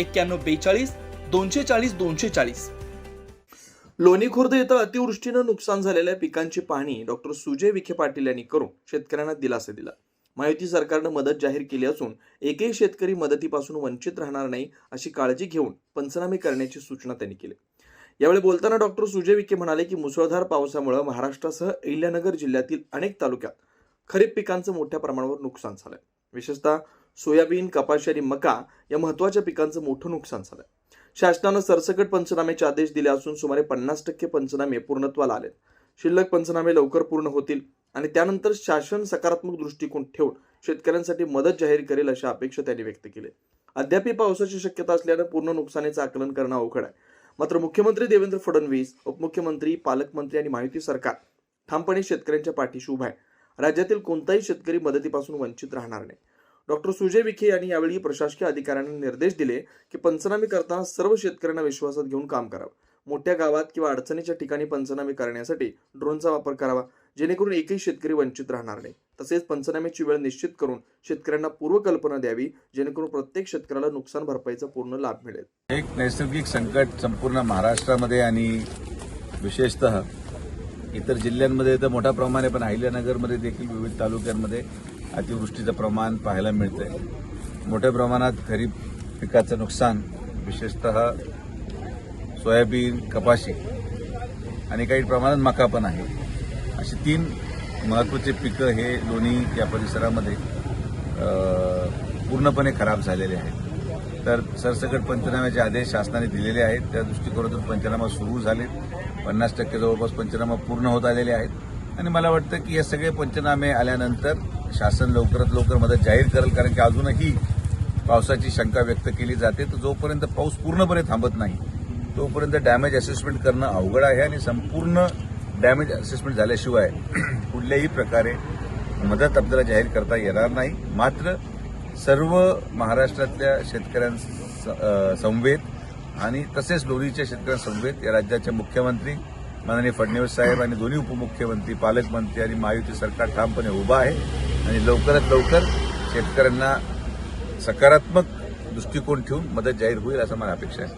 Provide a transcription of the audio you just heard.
एक्क्याण्णव बेचाळीस दोनशे चाळीस दोनशे चाळीस. लोणी खुर्द इथं अतिवृष्टीनं नुकसान झालेल्या पिकांची पाहणी डॉक्टर सुजय विखे पाटील यांनी करून शेतकऱ्यांना दिलासा दिला. माहिती सरकारनं मदत जाहीर केली असून एकही शेतकरी मदतीपासून वंचित राहणार नाही अशी काळजी घेऊन पंचनामे करण्याची सूचना त्यांनी केली. यावेळी बोलताना डॉक्टर सुजय विखे म्हणाले की मुसळधार पावसामुळे महाराष्ट्रासह अहिल्यानगर जिल्ह्यातील अनेक तालुक्यात खरीप पिकांचं मोठ्या प्रमाणावर नुकसान झालंय. विशेषतः सोयाबीन कपाशी आणि मका या महत्त्वाच्या पिकांचं मोठं नुकसान झालंय. शासनानं सरसकट पंचनाम्याचे आदेश दिले असून सुमारे पन्नास टक्के पंचनामे पूर्णत्वाला आलेत. शिल्लक पंचनामे लवकर पूर्ण होतील आणि त्यानंतर शासन सकारात्मक दृष्टिकोन ठेवून शेतकऱ्यांसाठी मदत जाहीर करेल अशा अपेक्षा त्यांनी व्यक्त केली अद्याप पावसाची शक्यता असल्यानं पूर्ण नुकसानीचं आकलन करणं अवघड आहे. मात्र मुख्यमंत्री देवेंद्र फडणवीस उपमुख्यमंत्री पालकमंत्री आणि माहिती सरकार ठामपणे शेतकऱ्यांच्या पाठीशी उभा आहे. राज्यातील कोणताही शेतकरी मदतीपासून वंचित राहणार नाही. डॉक्टर सुजय विखे यांनी यावेळी प्रशासकीय अधिकाऱ्यांना निर्देश दिले की पंचनामे करताना सर्व शेतकऱ्यांना विश्वासात घेऊन काम करावं. मोठ्या गावात किंवा अडचणीच्या ठिकाणी पंचनामे करण्यासाठी ड्रोनचा वापर करावा जेणेकरून एकही शेतकरी वंचित राहणार नाही. तसेच पंचनाम्याची वेळ निश्चित करून शेतकऱ्यांना पूर्वकल्पना द्यावी जेणेकरून प्रत्येक शेतकऱ्याला नुकसान भरपाईचा पूर्ण लाभ मिळेल. एक नैसर्गिक संकट संपूर्ण महाराष्ट्रामध्ये आणि विशेषतः इतर जिल्ह्यांमध्ये तर मोठ्या प्रमाणे पण अहिल्यानगरमध्ये देखील विविध तालुक्यांमध्ये अतिवृष्टीचं प्रमाण पाहायला मिळतंय. मोठ्या प्रमाणात खरीप पिकाचं नुकसान विशेषतः सोयाबीन कपाशी आणि काही प्रमाणात मका पण आहे. अशी तीन महत्त्वाचे पिकं हे लोणी या परिसरामध्ये पूर्णपणे खराब झालेले आहेत. तर सरसकट पंचनाम्याचे आदेश शासनाने दिलेले आहेत. त्या दृष्टिकोनातून पंचनामा सुरू झाले पन्नास टक्के जवळपास पंचनामा पूर्ण होत आलेले आहेत. आणि मला वाटतं की हे सगळे पंचनामे आल्यानंतर शासन लवकरात लवकर मदत जाहीर करेल कारण की अजूनही पावसाची शंका व्यक्त केली जाते. तर जोपर्यंत पाऊस पूर्णपणे थांबत नाही तोपर्यंत डॅमेज असेसमेंट करणं अवघड आहे आणि संपूर्ण डॅमेज असेसमेंट झाल्याशिवाय कुठल्याही प्रकारे मदत आपल्याला जाहीर करता येणार नाही. मात्र सर्व महाराष्ट्रातल्या शेतकऱ्यांसमवेत आणि तसेच लोणीच्या शेतकऱ्यांसमवेत या राज्याचे मुख्यमंत्री माननीय फडणवीस साहेब आणि दोन्ही उपमुख्यमंत्री पालकमंत्री आणि महायुती सरकार ठामपणे उभं आहे आणि लवकरात लवकर शेतकऱ्यांना सकारात्मक दृष्टिकोन ठेवून मदत जाहीर होईल असं मला अपेक्षा आहे.